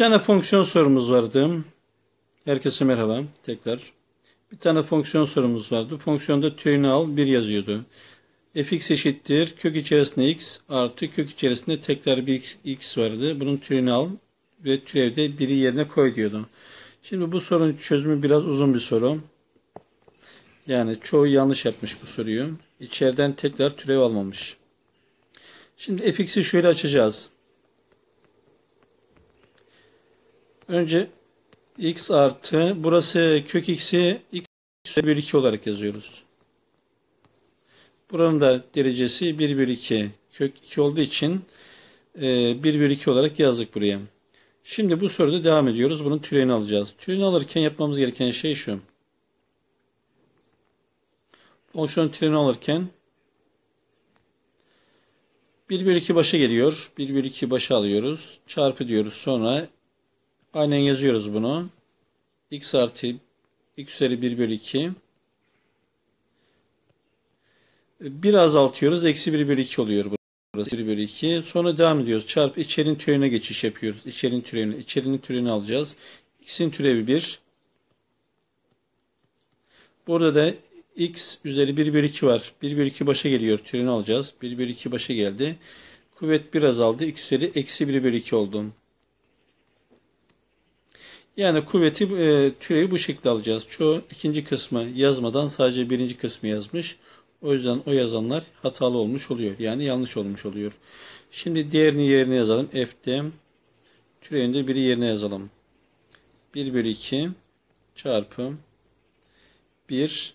tane fonksiyon sorumuz vardı. Herkese merhaba tekrar. Bir tane fonksiyon sorumuz vardı. Fonksiyonda türünü al 1 yazıyordu. fx eşittir kök içerisinde x artı kök içerisinde tekrar bir x, x vardı. Bunun türünü al ve türevde 1'i yerine koy diyordu. Şimdi bu sorunun çözümü biraz uzun bir soru. Yani çoğu yanlış yapmış bu soruyu. İçeriden tekrar türev almamış. Şimdi fx'i şöyle açacağız. Önce x artı burası kök x'i x bölü 2 olarak yazıyoruz. Buranın da derecesi 1 bölü 2 kök 2 olduğu için 1 e, bölü 2 olarak yazdık buraya. Şimdi bu soruda devam ediyoruz. Bunun türevini alacağız. Türevini alırken yapmamız gereken şey şu. Fonksiyon türevini alırken 1 bölü 2 başa geliyor. 1 bölü 2 başa alıyoruz. Çarpı diyoruz. Sonra aynen yazıyoruz bunu. x artı x üzeri 1 bölü 2 bir azaltıyoruz. Eksi 1 bölü 2 oluyor burası. 1 bölü 2. Sonra devam ediyoruz. Çarp içerinin türevine geçiş yapıyoruz. İçerinin türevine. İçerinin türevini alacağız. X'in türevi 1. Burada da x üzeri 1 bölü 2 var. 1 bölü 2 başa geliyor. Türünü alacağız. 1 bölü 2 başa geldi. Kuvvet 1 azaldı. x üzeri eksi 1 bölü 2 oldu. Yani kuvveti e, türevi bu şekilde alacağız. Çoğu ikinci kısmı yazmadan sadece birinci kısmı yazmış. O yüzden o yazanlar hatalı olmuş oluyor. Yani yanlış olmuş oluyor. Şimdi diğerini yerine yazalım. F'de türevinde biri yerine yazalım. 1 bölü 2 çarpı 1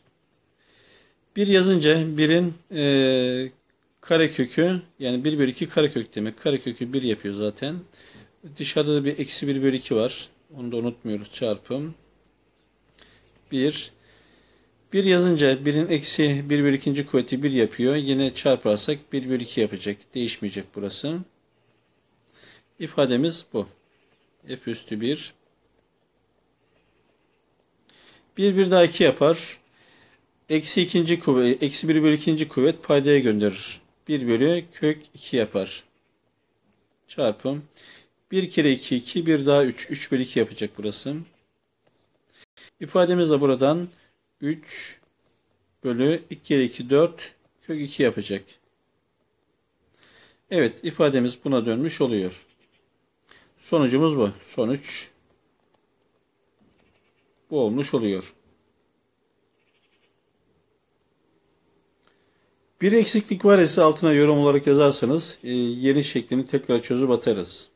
1 yazınca 1'in e, karekökü yani 1 bölü 2 karekök demek. Karekökü 1 yapıyor zaten. Dışarıda da bir eksi 1 bölü 2 var. Onu da unutmuyoruz. Çarpım 1 1 yazınca 1'in eksi 1 bölü 2. kuvveti 1 yapıyor. Yine çarparsak 1 bölü 2 yapacak. Değişmeyecek burası. İfademiz bu. F üstü 1. 1 bir daha 2 yapar. Eksi ikinci kuvvet, eksi 1 bölü ikinci kuvvet paydaya gönderir. 1 bölü kök 2 yapar. Çarpım. 1 kere 2, 2, 1 daha 3. 3 bölü 2 yapacak burası. İfademiz de buradan 3 bölü 2 kere 2, 4 kök 2 yapacak. Evet ifademiz buna dönmüş oluyor. Sonucumuz bu. Sonuç bu olmuş oluyor. Bir eksiklik var ise altına yorum olarak yazarsanız e, yeni şeklini tekrar çözüp atarız.